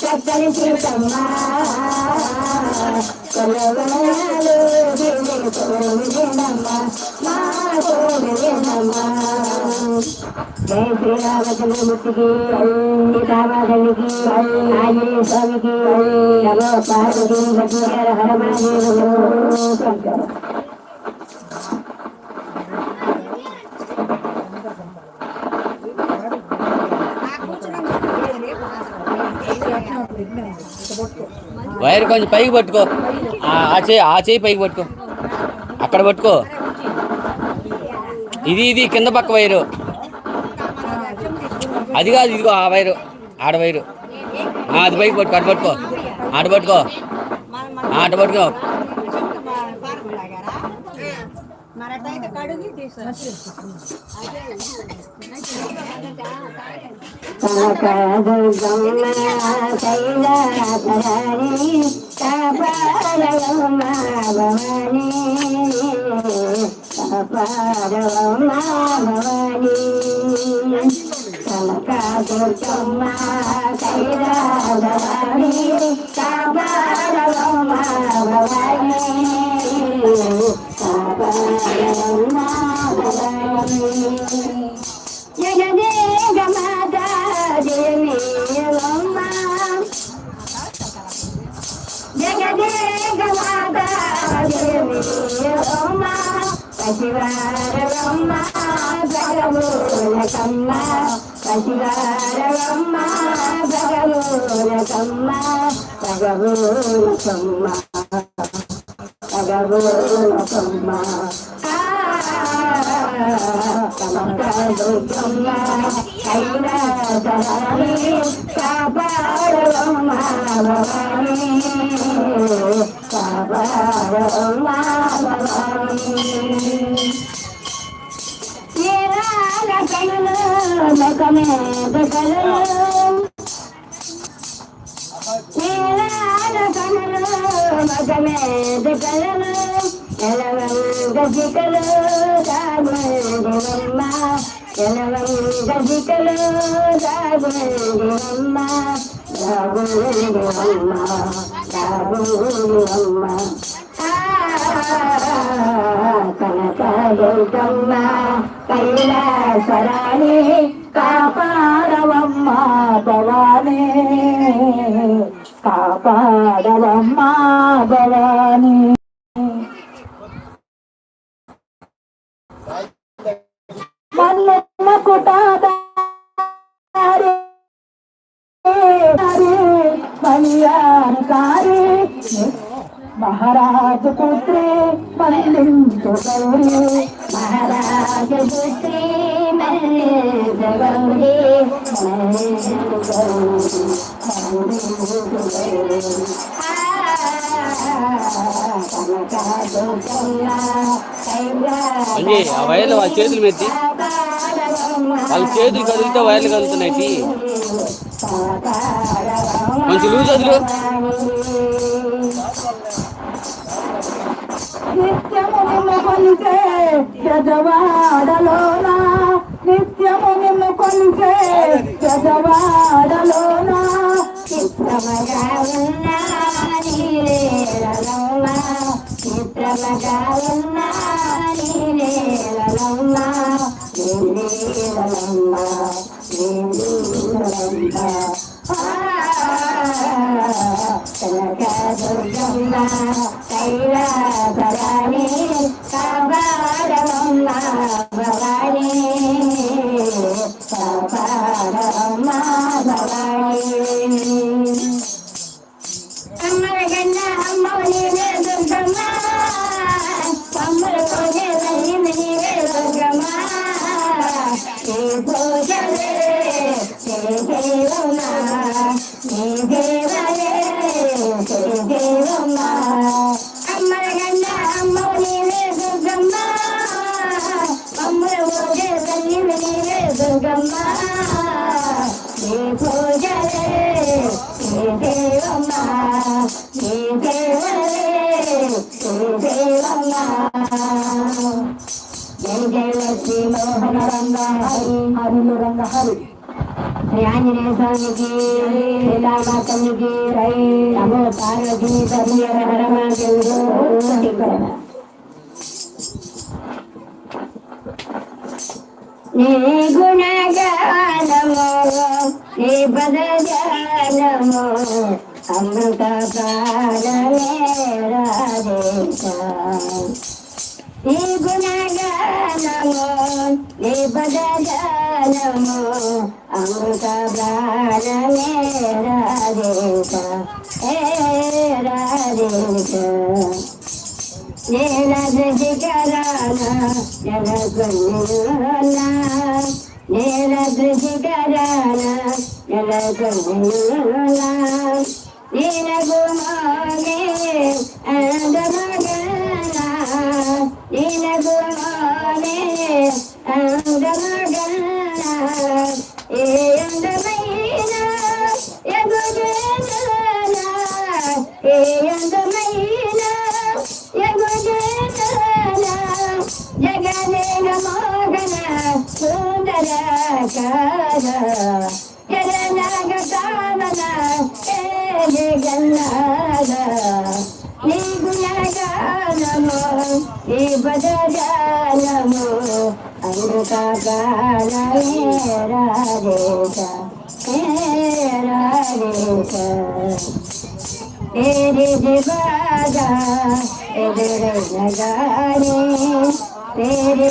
చక్కని సీతమ్మ శ్రీరామచంద్రమూర్తికి ఆంజనేయ స్వామికి నమో పార్వతీ హర హర మహాదేవ వైర్ కొంచెం పైకి పట్టుకో. ఆ చేయి ఆ చేయి పైకి పట్టుకో. అక్కడ పట్టుకో. ఇది ఇది కింద పక్క వైరు. అది కాదు ఇదిగో ఆ వైరు. ఆడ వైరు. అది పైకి పట్టుకో అటు పట్టుకో. ఆట పట్టుకో. ఆట అటు పట్టుకో. మరటైతే కడుగు తీసు కనకదుర్గమ్మ కైలాసరాణి కాపాడవమ్మ భవాని కాపాడవమ్మ భవాని కనకదుర్గమ్మ కైలాసరాణి కాపాడవమ్మ భవాని కాపాడవమ్మ భవాని జగదేక మాతా జయమేవమ్మ జగదేక మాతా జయమేవమ్మ పశివారవమ్మ భగవోలకమ్మ పశివారవమ్మ భగవోలకమ్మ భగవోలకమ్మ భగవోలకమ్మ కైలాసరాణి కాపాడవమ్మ భవాని భవాని ముఖమే మగమేద కలలు ఎలవంగ జికలు రాగుండివమ్మ ఎలవంగ జికలు రాగుండివమ్మ రాగుండివమ్మ రాగుండివమ్మ కనకదుర్గమ్మ కైలాసరాణి కాపాడవమ్మ భవానీ. కాపాడవమ్మ భవానీ. మల్లెమ్మ కుటాదారి కళ్యాణకారి మహారాజ పుత్రి మల్లించు గౌరీ. మహారాజ పుత్రి మల్లించు ఆ వైర్లు వాళ్ళ చేతులు మెత్తి వాళ్ళ చేతులు కదిలితే వైర్లు కదులుతున్నాయి తీ. కొంచెం లూజ్ వదులు. నిత్యము నిన్ను కొలిసే గజవాడలోన నిత్యము నిన్ను కొలిసే గజవాడలోన చిత్రమగా ఉన్నా నీలేలమ్మ చిత్రమగా ఉన్నా నీలేలమ్మ నీలేలమ్మ స్వామికి సీతామాతనికి నమో పార్వతీ హరమాదేవుడు నీ గుణగానము నీ నేల దృష్టికరాన నెలకొన్న నేల దృష్టికరాన నెలకొన్న నీనగు మోగే అందమగన జగనాగ కామన జగన్నాథ నీ గుణగానము నీ పదజానము అమృత గానమే రాధేశ హే రాధేశ तेरे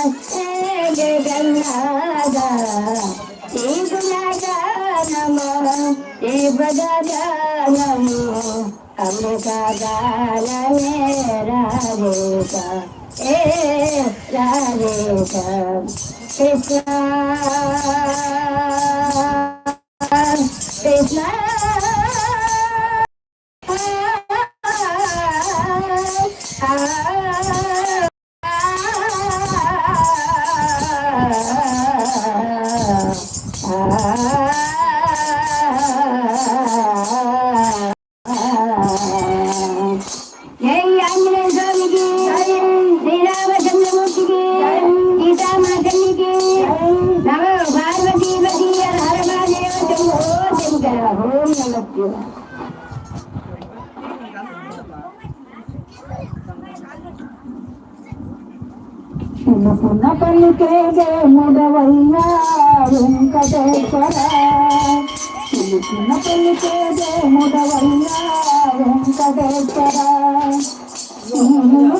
సావన జగన్నాథ ఈ గుణగానము ఈ పదగానము అమృత గానమే రాధేశ ఏ రాధేశ కృష్ణ కృష్ణ జై అనుకున్న పల్లికే ముడవయ్యా వెంకటేశ్వర. చిన్న పల్లికే ముడవయ్యా వెంకటేశ్వర.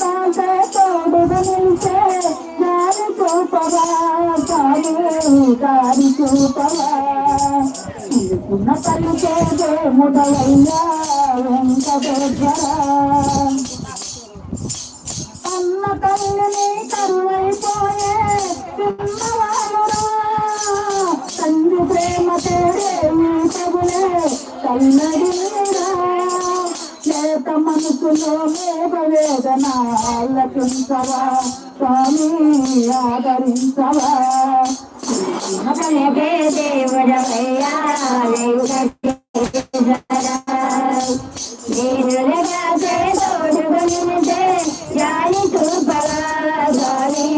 కాంతే తోడుగా నిలిచే దారి చూపవా సాగు దారి చూపవా. చిన్న పల్లికే ముడవయ్యా వెంకటేశ్వర. ఉన్నది లేత మనసులో మేఘ ఆలకించవా స్వామి ఆదరించవా. అతనికే చూపవా స్వామి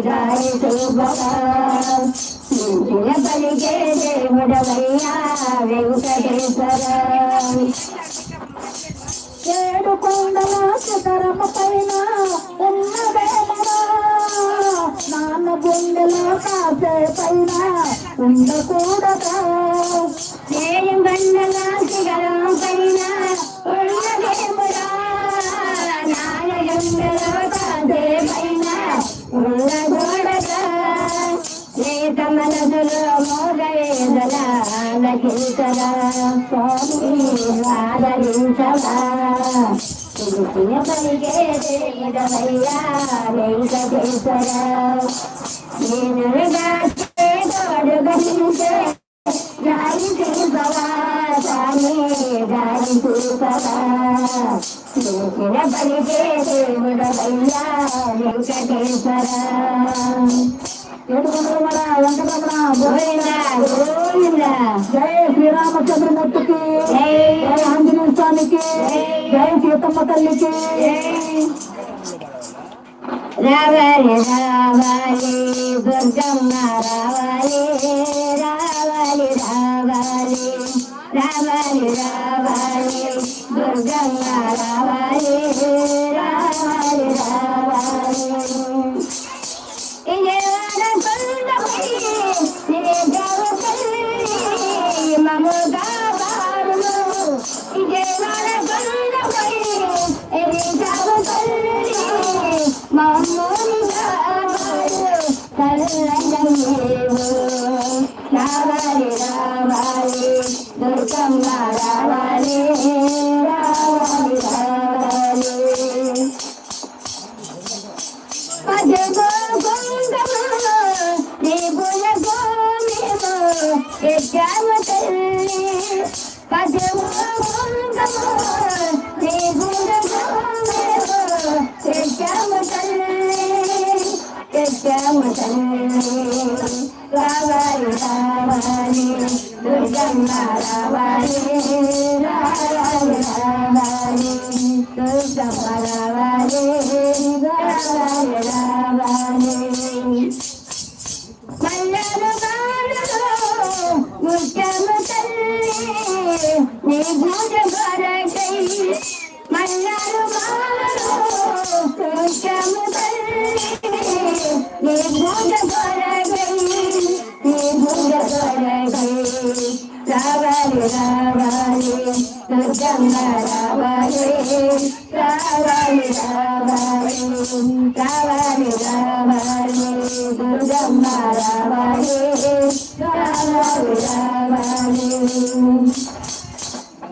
జాలి చూపవా పలికే దేవుడవయ్యా వెంకటేశ్వర ఏడు కొండల శిఖరమ పైన ఉన్న నాన్న గుండెలో కాసే పైన ఉండకూడదా జయం బండలా ఆదరించవా పిలిచిన పలికే దేవుడవయ్యా వెంకటేశ్వర నేను దాచే తోడు గణించే గాలి చూపవా స్వామి గాలి చూపవా పిలిచిన పలికే దేవుడవయ్యా వెంకటేశ్వర ఏడుకొండలవాడ వెంకటరమణ గోవింద గోవింద జై. శ్రీరామచంద్రమూర్తికి జై జై ఆంజనేయ స్వామికి జై సీతమ్మ తల్లికి. రావాలి రావాలి దుర్గమ్మ రావాలి రావాలి రావాలి రావాలి రావాలి దుర్గమ్మ రావాలి Yeah, రావాలి రావాలి దుర్గమ్మ రావాలి రావాలి రావాలి రావాలి రావాలి దుర్గమ్మ రావాలి రావాలి రావాలి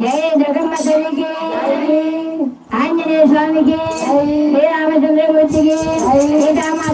జయ దుర్గమ్మ తల్లికి ఆంజనేయ స్వామికి శ్రీరామచంద్రమూర్తికి సీతామా